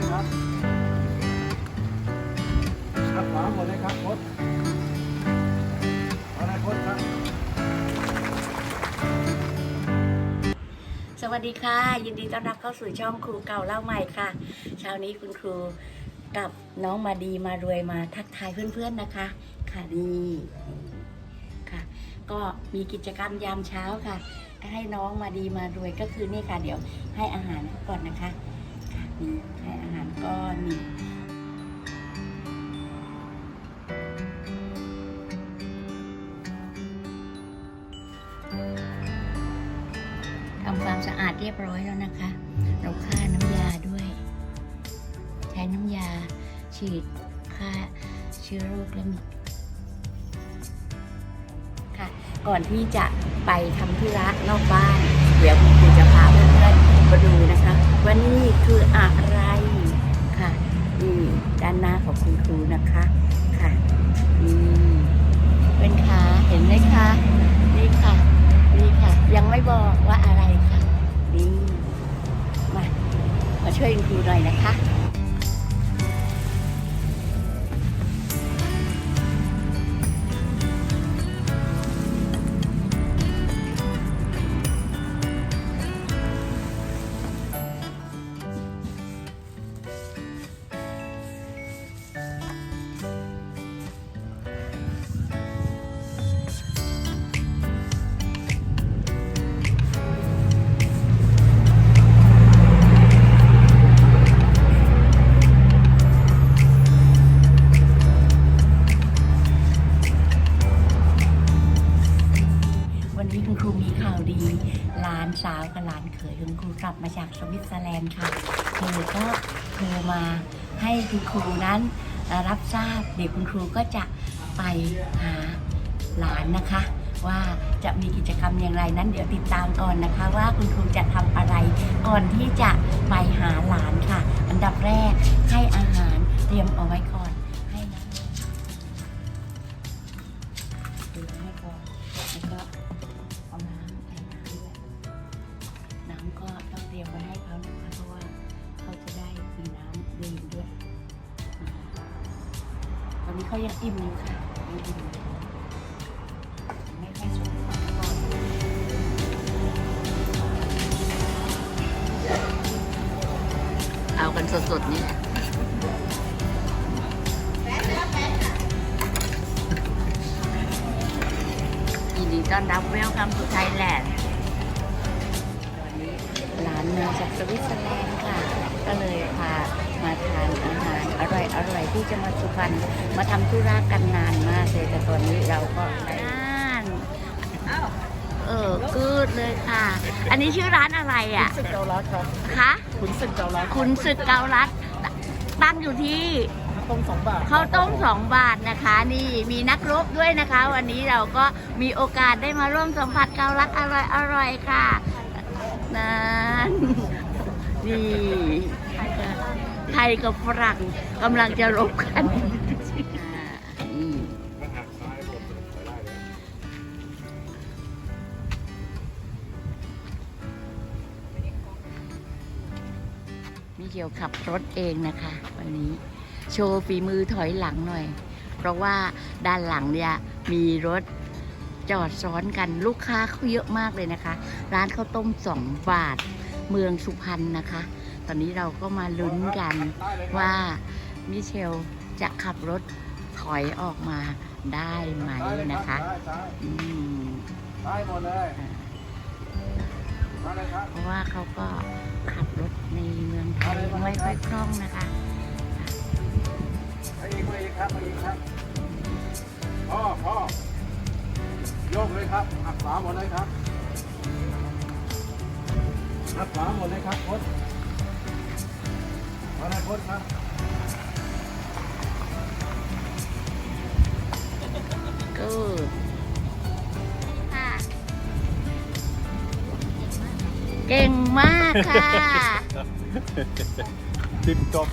เลครับขับขวาหมดเลยครับคดเอาคดครับ สวัสดีค่ะ ยินดีต้อนรับเข้าสู่ช่องครูเก่าเล่าใหม่ค่ะ เช้านี้คุณครูกับน้องมาดีมารวยมาทักทายเพื่อนๆนะคะ ค่ะนี่ค่ะ ก็มีกิจกรรมยามเช้าค่ะให้น้องมาดีมารวยก็คือนี่ค่ะ เดี๋ยวให้อาหารก่อนนะคะ ค่ะนี่อาหารก้อนนี่ทำความสะอาดเรียบร้อยแล้วนะคะ เราฆ่าน้ำยาด้วย ใช้น้ำยาฉีดฆ่าเชื้อโรคและมีค่ะ ก่อนที่จะไปทำธุระนอกบ้าน เดี๋ยว ว่านี่คืออะไรค่ะนี่ด้านหน้าของคุณครูนะคะค่ะนี่เป็นขาเห็นไหมคะนี่ค่ะนี่ค่ะ ยังไม่บอกว่าอะไรค่ะนี่มามาช่วยคุณครูหน่อยนะคะานสาวกับหลานเขยคุณครูกลับมาจากสวิตเซอร์แลนด์ค่ะเธอก็โทรมาให้คุณครูนั้นรับทราบเดี๋ยวคุณครูก็จะไปหาหลานนะคะ ว่าจะมีกิจกรรมอย่างไรนั้น เดี๋ยวติดตามก่อนนะคะ ว่าคุณครูจะทำอะไรก่อนที่จะไปหาหลานค่ะ อันดับแรกให้อาหารเตรียมเอาไว้ก่อน ให้น้ำดื่มให้ก่อนแล้วก็เอาน้ำ เตรียมไว้ให้เขานะคะเพราะว่าเขาจะได้มีน้ำดื่มด้วยอืมตอนนี้เขายังอิ่มอยู่ค่ะยังอิ่มอยู่ไม่ค่อยสุขภาพก่อนเอากันสดๆนี่แหละยินดีต้อนรับเวลคัมทูไทยแลนด์ สวิตเซอร์แลนด์ค่ะ ก็เลยพามาทานอาหารอร่อยอร่อยที่จะมาสุพรรณมาทำธุระกันนานมากเลยแต่ตอนนี้เราก็ได้นานเออกืดเลยค่ะ อันนี้ชื่อร้านอะไรอะศึกเกาลัดครับคะขุนศึกเกาลัดคุณศึกเกาลัดตั้งอยู่ที่ต้มสองบาทข้าวต้มสองบาทนะคะ นี่มีนักรบด้วยนะคะ วันนี้เราก็มีโอกาสได้มาร่วมสัมผัสเกาลัดอร่อยอร่อยค่ะนั่น นี่ไทยกับฝรั่งกำลังจะรบกันอ่านี่นี่เกี่ยวขับรถเองนะคะ วันนี้โชว์ฝีมือถอยหลังหน่อย เพราะว่าด้านหลังเนี่ยมีรถจอดซ้อนกันลูกค้าเขาเยอะมากเลยนะคะ ร้านข้าวต้มสองบาท เมืองสุพรรณนะคะ ตอนนี้เราก็มาลุ้นกันว่ามิเชลจะขับรถถอยออกมาได้ไหมนะคะอืมได้หมดเลยมาเลยครับเพราะว่าเขาก็ขับรถในเมืองไทยไม่ค่อยคล่องนะคะมาอีกมาอีกครับมาอีกครับพ่อพ่อโยกเลยครับหักขวาหมดเลยครับ หักขวาหมดเลยครับพดมาเลยพดครับกูค่ะเก่งมากค่ะ ติดจบ